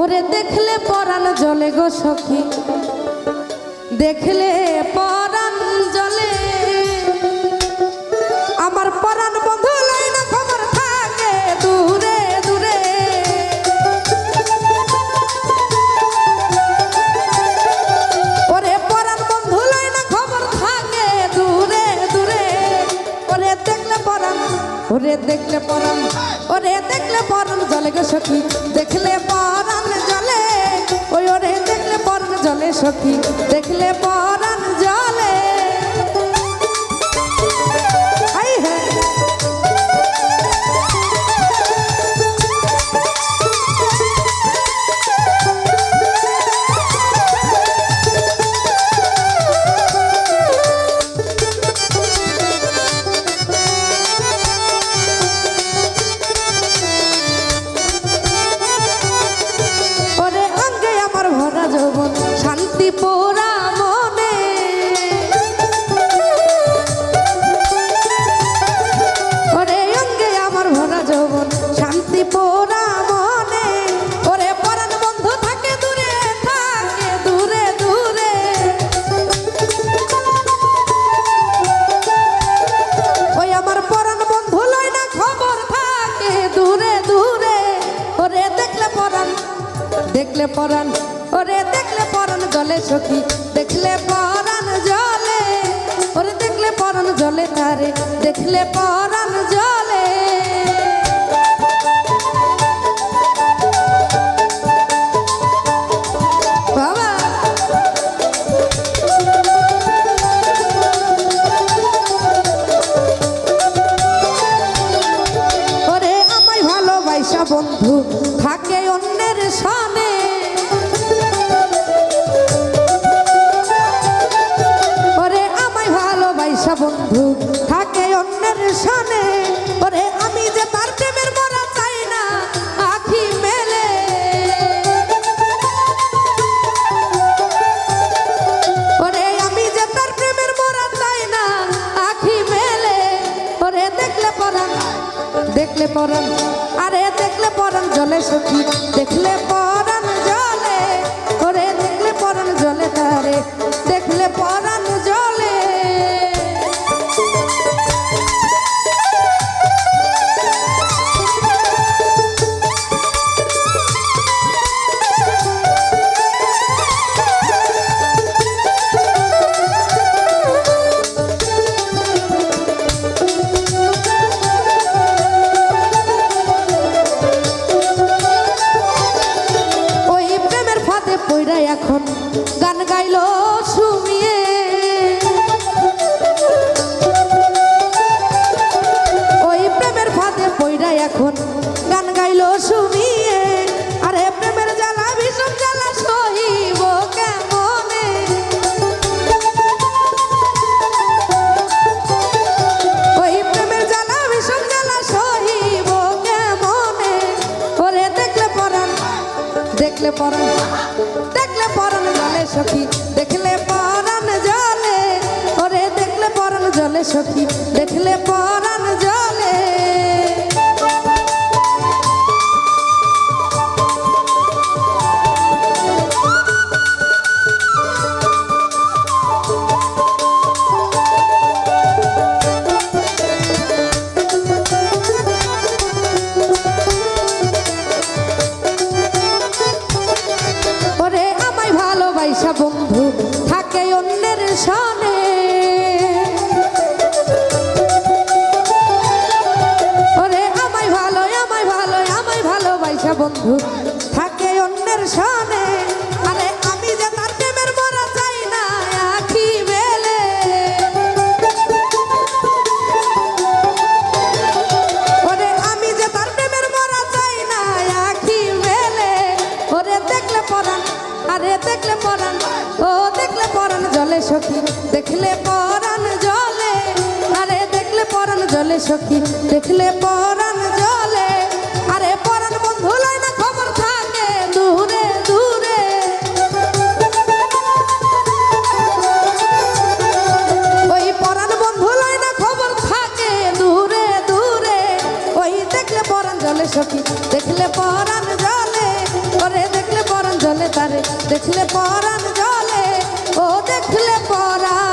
ওরে দেখলে পরাণ জলে গো সখী। দেখলে পরাণ জলে। আমার পরাণ বন্ধু খবর ওরে বন্ধু খবর ওরে দেখলে পরাণ, ওরে দেখলে পরাণ, ওরে দেখলে জলে গো সখী। দেখলে সখী দেখলে পরাণ মনে। ওরে অঙ্গে আমার ভরা যৌবন মনে। ওরে পরাণ বন্ধু, থাকে দূরে, থাকে ওই আমার পরাণ বন্ধু, লয় না থাকে দূরে দূরে। ওরে দেখলে পরাণ দেখলে পরাণ, ওরে জলে সখী দেখলে পরাণ জলে। ওরে দেখলে পরাণ জলে তারে দেখলে পরাণ জলে। বন্ধু দেখলে পরাণ আরে দেখলে পরাণ জলে সখী দেখলে পরাণ। পইরা এখন গান গাইলো। দেখলে পরান দেখলে পরান জলে সখী, দেখলে পরান জলে, ওরে দেখলে পরান জলে সখী, দেখলে পরাণ থাকে অন্যের সনে ওরে, আমায় ভালো আমায় ভালো আমায় ভালোবাসা বন্ধু, থাকে অন্যের সনে আরে, আমি যে তার প্রেমের মরা চাই না আখি বেলে। ওরে, আমি যে তার প্রেমের মরা চাই না আখি মেলে ওরে, দেখলে পরাণ, আরে, দেখলে পরাণ, ও জলে সখী, দেখলে পরাণ জলে। আরে দেখলে পরাণ জলে সখী, দেখলে পরাণ জলে। আরে পরাণ বন্ধু না খবর থাকে দূরে দূরে। ওই পরাণ বন্ধু না খবর থাকে দূরে দূরে। ওই দেখলে পরাণ জলে সখী, দেখলে পরাণ জলে। ওরে দেখলে পরাণ জলে তারে, দেখলে পরাণ দেখলে পরা